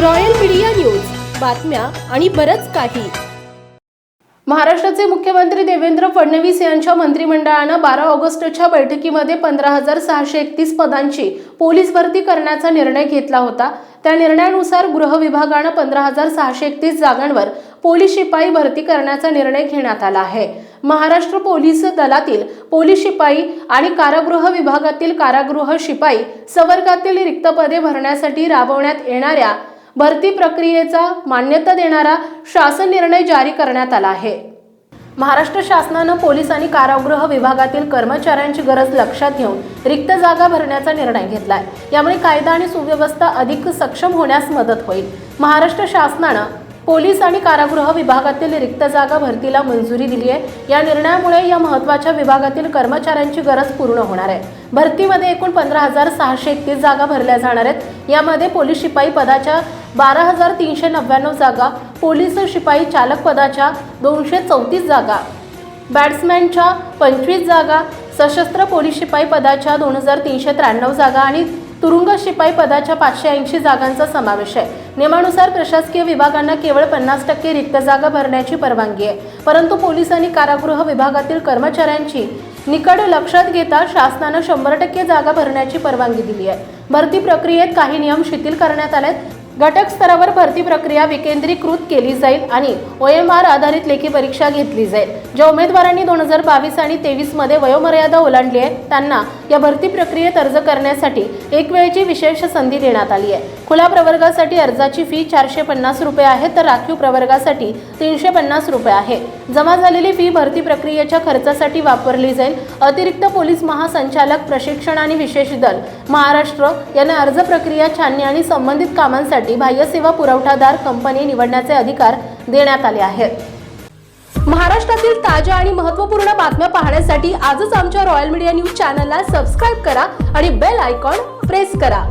Royal media news. बातम्या आणि बरंच काही. महाराष्ट्राचे मुख्यमंत्री देवेंद्र फडणवीस यांच्या मंत्रिमंडळानं बारा ऑगस्टच्या बैठकीमध्ये पंधरा हजार सहाशे एकतीस पदांची पोलीस भरती करण्याचा निर्णय घेतला होता. त्या निर्णयानुसार गृह विभागानं पंधरा हजार सहाशे एकतीस जागांवर पोलीस शिपाई भरती करण्याचा निर्णय घेण्यात आला आहे. महाराष्ट्र पोलीस दलातील पोलीस शिपाई आणि कारागृह विभागातील कारागृह शिपाई सवर्गातील रिक्त पदे भरण्यासाठी राबवण्यात येणाऱ्या भरती प्रक्रियेचा मान्यता देणारा शासन निर्णय जारी करण्यात आला आहे. महाराष्ट्र शासनानं पोलीस आणि कारागृह विभागातील कर्मचाऱ्यांची गरज लक्षात घेऊन रिक्त जागा भरण्याचा निर्णय घेतलाय. यामुळे कायदा आणि सुव्यवस्था अधिक सक्षम होण्यास मदत होईल. महाराष्ट्र शासनानं पोलीस आणि कारागृह विभागातील रिक्त जागा भरतीला मंजुरी दिली आहे. या निर्णयामुळे या महत्त्वाच्या विभागातील कर्मचाऱ्यांची गरज पूर्ण होणार आहे. भरतीमध्ये एकूण पंधरा हजार सहाशे एकतीस जागा भरल्या जाणार आहेत. यामध्ये पोलीस शिपाई पदाच्या बारा हजार तीनशे नव्याण्णव जागा पोलीस शिपाई चालक पदाच्या दोनशे चौतीस जागा. बॅट्समॅनच्या पंचवीस जागा सशस्त्र पोलीस शिपाई पदाच्या दोन हजार तीनशे त्र्याण्णव जागा आणि तुरुंग शिपाई पदाच्या पाचशे ऐंशी जागांचा समावेश आहे. नियमानुसार प्रशासकीय विभागांना केवळ पन्नास टक्के रिक्त जागा भरण्याची परवानगी आहे. परंतु पोलीस आणि कारागृह विभागातील कर्मचाऱ्यांची निकड लक्षात घेता शासनानं शंभर टक्के जागा भरण्याची परवानगी दिली आहे. भरती प्रक्रियेत काही नियम शिथिल करण्यात आलेत. घटक स्तरावर भरती प्रक्रिया विकेंद्रीकृत केली जाईल आणि ओ एम आर आधारित लेखी परीक्षा घेतली जाईल. ज्या उमेदवारांनी दोन हजार बावीस आणि तेवीसमध्ये वयोमर्यादा ओलांडली आहे त्यांना या भरती प्रक्रियेत अर्ज करण्यासाठी एक वेळची विशेष संधी देण्यात आली आहे. खुल्या प्रवर्गासाठी अर्जाची फी चारशे पन्नास रुपये आहे तर राखीव प्रवर्गासाठी तीनशे पन्नास रुपये आहे. जमा झालेली फी भरती प्रक्रियेच्या खर्चासाठी वापरली जाईल. अतिरिक्त पोलीस महासंचालक प्रशिक्षण आणि विशेष दल महाराष्ट्र यांना अर्ज प्रक्रिया छाननी आणि संबंधित कामांसाठी बाह्य सेवा पुरवठादार कंपनी निवडण्याचे अधिकार देण्यात आले आहेत. महाराष्ट्रातील ताज्या आणि महत्त्वपूर्ण बातम्या पाहण्यासाठी आजच आमच्या रॉयल मीडिया न्यूज चॅनलला सबस्क्राईब करा आणि बेल आयकॉन प्रेस करा.